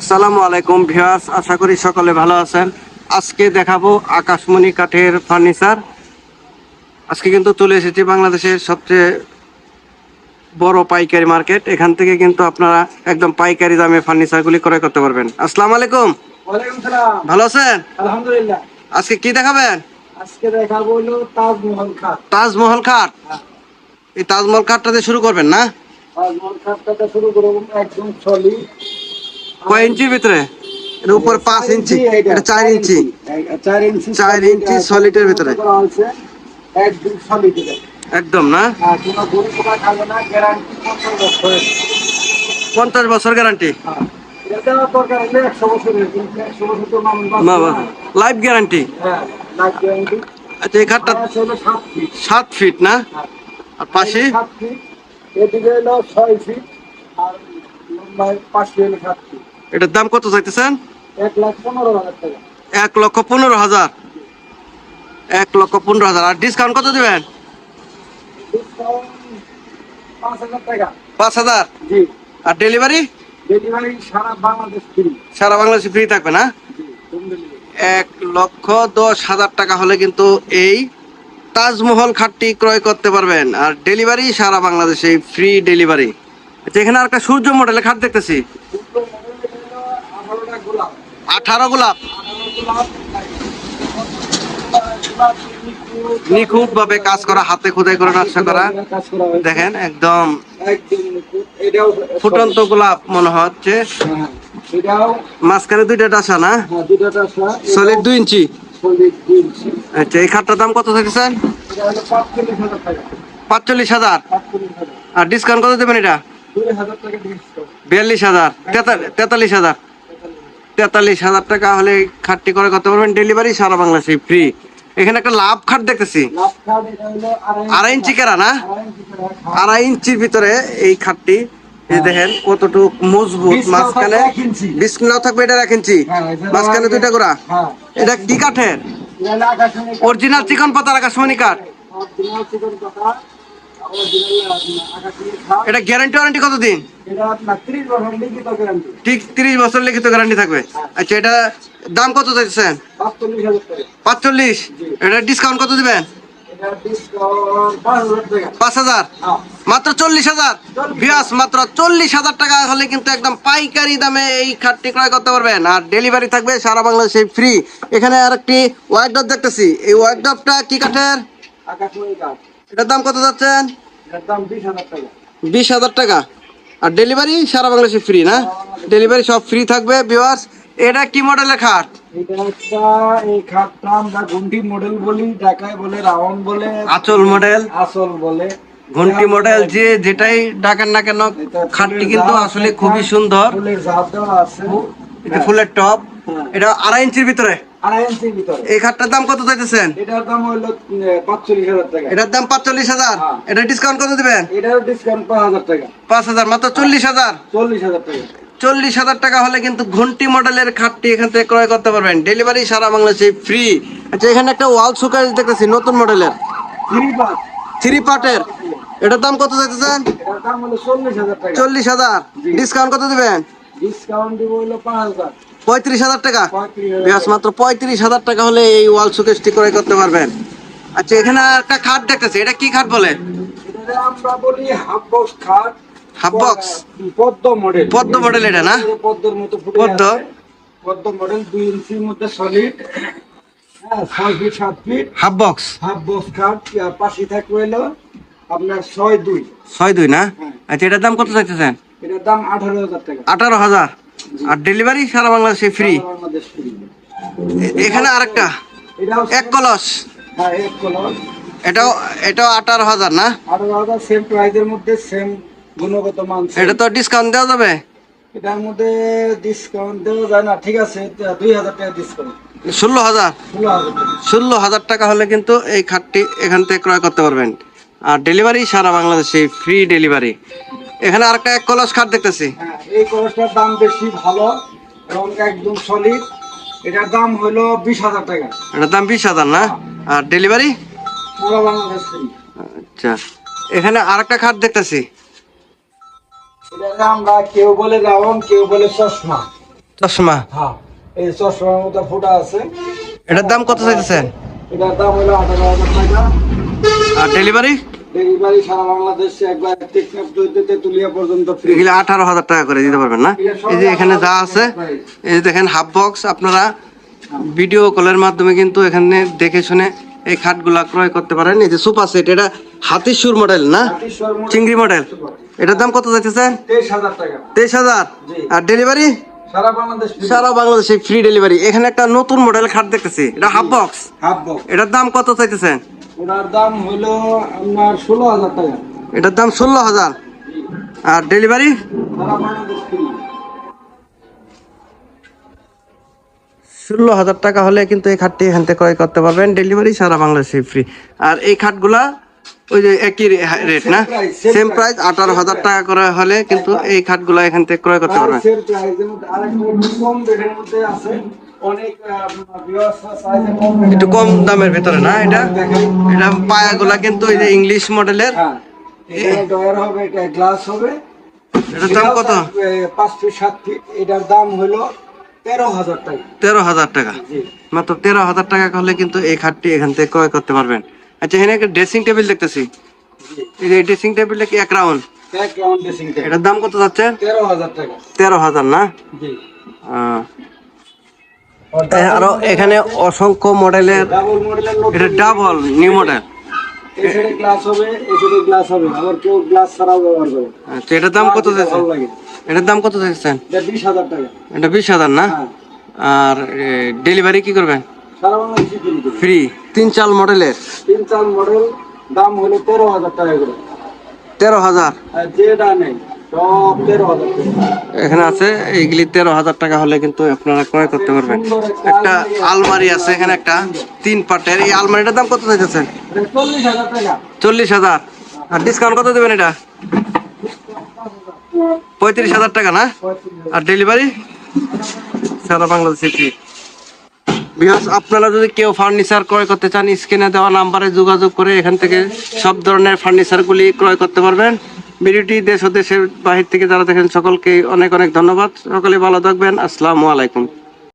আসসালামু আলাইকুম ভিউয়ার্স আশা করি সকলে ভালো আছেন। আজকে দেখাবো আকাশমণি কাঠের ফার্নিচার। আজকে কিন্তু চলে এসেছি বাংলাদেশের সবচেয়ে বড় পাইকারি মার্কেট। এখান থেকে কিন্তু আপনারা একদম পাইকারি দামে ফার্নিচারগুলি ক্রয় করতে পারবেন। আসসালামু আলাইকুম। ভালো আছেন? আলহামদুলিল্লাহ। আজকে কি দেখাবেন? আজকে দেখাবো হলো তাজমহল খাট। তাজমহল খাট? এই তাজমহল খাটটা দিয়ে শুরু করবেন না? তাজমহল খাটটা শুরু করব একদম কয় ইঞ্চির ভিতরে? এর উপরে পাঁচ ইঞ্চি এটা চার ইঞ্চি। চার ইঞ্চি চার ইঞ্চি solid এর ভিতরে। একদম সলিড একদম না? কোনো গরু পোকা খাবে না গ্যারান্টি পঞ্চাশ বছর গ্যারান্টি হ্যাঁ। লাইফ গ্যারান্টি হ্যাঁ লাইফ গ্যারান্টি আচ্ছা এই খাটটা সাত ফিট না? হ্যাঁ। আর পাশে? এদিকে হলো ছয় ফিট আর ফিট হলো সাত ফিট এটার দাম কত চাইতেছেন? এক লক্ষ পনেরো হাজার। এক লক্ষ পনেরো হাজার। আর ডিসকাউন্ট কত দিবেন? পাঁচ হাজার আর ডেলিভারি ডেলিভারি সারা বাংলাদেশ ফ্রি সারা বাংলাদেশে ফ্রি থাকবে না? ডেলিভারি এক লক্ষ দশ হাজার টাকা হলে কিন্তু এই তাজমহল খাটটি ক্রয় করতে পারবেন। আর ডেলিভারি সারা বাংলাদেশে ফ্রি ডেলিভারি আচ্ছা এখানে আর একটা সূর্য মডেলের খাট দেখতেছি দুটো মডেল হলো আঠারোটা গোলাপ আঠারো গোলাপ। নিখুঁত ভাবে কাজ করা, হাতে খোদাই করে নকশা করা। দেখেন, একদম ফুটন্ত গোলাপ মনে হচ্ছে। মাঝখানে দুইটা ডাসা না? সলিড দুই ইঞ্চি। আচ্ছা এই খাটটার দাম কত এটা হলো পাঁচচল্লিশ হাজার। আর ডিসকাউন্ট কত দেবেন এটা? বিয়াল্লিশ হাজার। তেতা- তেতাল্লিশ হাজার। তেতাল্লিশ হাজার টাকা হলে খাটটি করে করতে পারবেন। ডেলিভারি সারা বাংলাদেশে ফ্রি এখানে একটা লাভ খাট দেখতেছি। আড়াই ইঞ্চি কেরা না? আড়াই করে ইঞ্চির ভিতরে এই খাটটি। এই দেখেন কতটুক মজবুত। মাঝখানে বিসমিল্লাহ থাকবে এটা এক ইঞ্চি। হ্যাঁ, মাঝখানে দুইটা গোড়া। হ্যাঁ। এটা কি কাঠের। অরিজিনাল চিকন পাতার আকাশমণি কাঠ। এটা গ্যারান্টি ওয়ারেন্টি কতদিন? এটা আপনার 30 বছর লিখিত গ্যারান্টি। ঠিক তিরিশ বছর লিখিত গ্যারান্টি থাকবে। আচ্ছা এটা দাম কত চাইছেন পাঁচচল্লিশ। এটা ডিসকাউন্ট কত দিবেন? এটা discount 5,000 টাকা। পাঁচ হাজার। মাত্র চল্লিশ হাজার? বিয়াস মাত্র চল্লিশ হাজার টাকা হলে কিন্তু একদম পাইকারি দামে এই খাটটি ক্রয় করতে পারবেন। আর ডেলিভারি থাকবে সারা বাংলাদেশে ফ্রি এখানে আর একটি ডব দেখতেছি। এই ডবটা কি কাঠের? এটার দাম কত যাচ্ছেন? এটার দাম 20,000 টাকা। বিশ হাজার টাকা? আর ডেলিভারি সারা বাংলাদেশে ফ্রি না? ডেলিভারি সব ফ্রি থাকবে বিওয়ার্স এটা কি মডেলের খাট? এটা একটা এই খাটটা আমরা ঘন্টি মডেল বলি ঢাকায় বলে রাউন্ড বলে। আচল মডেল বলে। ঘন্টি মডেল যে যেটাই ডাকেন না কেন খাটটি কিন্তু আসলে খুবই সুন্দর। ফুলের এটা টপ এটা ইঞ্চির ভিতরে আড়াই ইঞ্চির ভিতরে। এই খাটটার দাম কত চাইতেছেন? এটার দাম হলো পাঁচচল্লিশ হাজার টাকা। এটার দাম পাঁচচল্লিশ হাজার? হ্যাঁ। এটা ডিসকাউন্ট কত দিবেন? এটার ডিসকাউন্ট পাঁচ হাজার টাকা। পাঁচ হাজার মাত্র চল্লিশ হাজার? চল্লিশ হাজার টাকা। চল্লিশ হাজার টাকা হলে কিন্তু ঘন্টি মডেলের খাটটি এখান থেকে ক্রয় করতে পারবেন। ডেলিভারি সারা বাংলাদেশে ফ্রি আচ্ছা এখানে একটা ওয়াল সুকার দেখতেছি নতুন মডেলের। থ্রি পাঁচ থ্রি পার্টের এটার দাম কত চাইতেছেন? চল্লিশ হাজার ডিসকাউন্ট কত দিবেন? ডিসকাউন্ট দিব হলো পাঁচ হাজার। পঁয়ত্রিশ হাজার টাকা। মাত্র পঁয়ত্রিশ হাজার টাকা হলে এই ওয়াল সুকেশটি ক্রয় করতে পারবেন। আচ্ছা এখানে একটা খাট দেখতেছি। এটা কি খাট বলে? আমরা বলি হাফ বক্স খাট। Half box Padma model. Padma model এটা না? পদ্মর মতো ফুটে পদ্ম? পদ্ম মডেল দুই ইঞ্চির মধ্যে সলিড হ্যাঁ ছয় ফিট সাত feet half box half box খাট আর পাশে থাকবে হলো আপনার ছয় দুই। ছয় দুই না? আচ্ছা এটার দাম কত চাইতেছেন? এটার দাম আঠারো হাজার টাকা। আঠারো হাজার? আর ডেলিভারি সারা বাংলাদেশে ফ্রি। এখানে আরেকটা। এটাও এক কলস। হ্যাঁ এটাও এটাও আঠারো হাজার না? আঠারো হাজার সেম প্রাইজের মধ্যে সেম গুণগত মান এটা তো ডিসকাউন্ট দেওয়া যাবে? এটার মধ্যে ডিসকাউন্ট দেওয়া যায় না। ঠিক আছে দুই হাজার টাকা ডিসকাউন্ট ষোলো হাজার? ষোলো হাজার টাকা। ষোলো হাজার টাকা হলে কিন্তু এই খাটটি এখান থেকে ক্রয় করতে পারবেন। আর ডেলিভারি সারা বাংলাদেশে ফ্রি ডেলিভারি এখানে আরেকটা এক কলস খাট দেখতেছি। হ্যাঁ এই কলসটার দাম বেশি ভালো এবং একদম সলিড এটার দাম হলো বিশ হাজার টাকা। এটার দাম বিশ হাজার না? আর ডেলিভারি সারা বাংলাদেশ। আচ্ছা। এখানে আরেকটা খাট দেখতেছি। আমরা কেউ বলে রাউন্ড কেউ বলে চশমা। চশমা? হ্যাঁ এই চশমার মতো ফুটা আছে। এটার দাম কত চাইতেছেন? এটার দাম হলো আঠারো হাজার টাকা। আর ডেলিভারি ডেলিভারি সারা বাংলাদেশে একবার টেকনাফ দৈত্যতে তুলিয়া পর্যন্ত ফ্রি এগুলো আঠারো হাজার টাকা করে দিতে পারবেন না? এই যে এখানে যা আছে এই যে দেখেন হাফ বক্স আপনারা ভিডিও কলের মাধ্যমে কিন্তু এখানে দেখে শুনে এই খাটগুলা ক্রয় করতে পারেন। এই যে সুপার সেট এটা হাতির সুর মডেল না চিংড়ি মডেল এটার দাম কত যাইতেছে তেইশ হাজার। আর ডেলিভারি সারা বাংলাদেশ সারা বাংলাদেশে ফ্রি ডেলিভারি এখানে একটা নতুন মডেল খাট দেখতেছি। এটা হাফ বক্স হাফ বক্স এটার দাম কত চাইতেছেন? ওটার দাম হলো আপনার ষোলো হাজার টাকা। এটার দাম ষোলো হাজার। আর ডেলিভারি? ষোলো হাজার টাকা হলে কিন্তু এই খাটটি এখান থেকে ক্রয় করতে পারবেন। ডেলিভারি সারা বাংলাদেশে ফ্রি আর এই খাটগুলা ওই যে একই রেট না? Price, same সেম প্রাইস আঠারো হাজার টাকা করে হলে কিন্তু এই খাটগুলা এখান থেকে ক্রয় করতে পারবেন। একটু কম দামের ভিতরে না এটা? এটা পায়াগুলা কিন্তু এই যে ইংলিশ মডেলের হ্যাঁ ডয়ার হবে এটা গ্লাস হবে। এটার দাম কত? পাঁচ ফিট সাত ফিট এটার দাম হলো তেরো হাজার টাকা। তেরো হাজার টাকা? মাত্র তেরো হাজার টাকা হলে কিন্তু এই খাটটি এখান থেকে ক্রয় করতে পারবেন। আচ্ছা এখানে একটা ড্রেসিং টেবিল দেখতেছি। এই যে ড্রেসিং টেবিলটা কি এক রাউন্ড এটার দাম কত যাচ্ছে? তেরো হাজার টাকা। তেরো হাজার না? জি। আরও এখানে অসংখ্য মডেলের এটা ডাবল নিউ মডেল এই গ্লাস হবে গ্লাস হবে। আবার কেউ গ্লাস ছাড়াও ব্যবহার করে আচ্ছা এটার দাম কত যাচ্ছে এটার দাম কত এটা টাকা। এটা বিশ হাজার না? হ্যাঁ। আর ডেলিভারি কি করবেন? সারা বাংলাদেশে ফ্রি তিন চাল মডেলের? তিন চার মডেল দাম হলো তেরো হাজার টাকা করে। তেরো হাজার? আর যেটা নেই এখানে আছে এইগুলি তেরো হাজার টাকা হলে কিন্তু আপনারা ক্রয় করতে পারবেন। একটা আলমারি আছে এখানে একটা তিন পাটের। এই আলমারিটার দাম কত চাইতেছেন? চল্লিশ হাজার চল্লিশ হাজার। আর ডিসকাউন্ট কত দেবেন এটা? পঁয়ত্রিশ হাজার টাকা না? আর ডেলিভারি সারা বাংলাদেশে ফ্রি বিহাস আপনারা যদি কেউ ফার্নিচার ক্রয় করতে চান স্ক্রিনে দেওয়া নাম্বারে যোগাযোগ করে এখান থেকে সব ধরনের ফার্নিচারগুলি ক্রয় করতে পারবেন। ভিডিওটি দেশ ও দেশের বাহির থেকে যারা দেখেন সকলকে অনেক অনেক ধন্যবাদ। সকলে ভালো থাকবেন। আসসালামু আলাইকুম।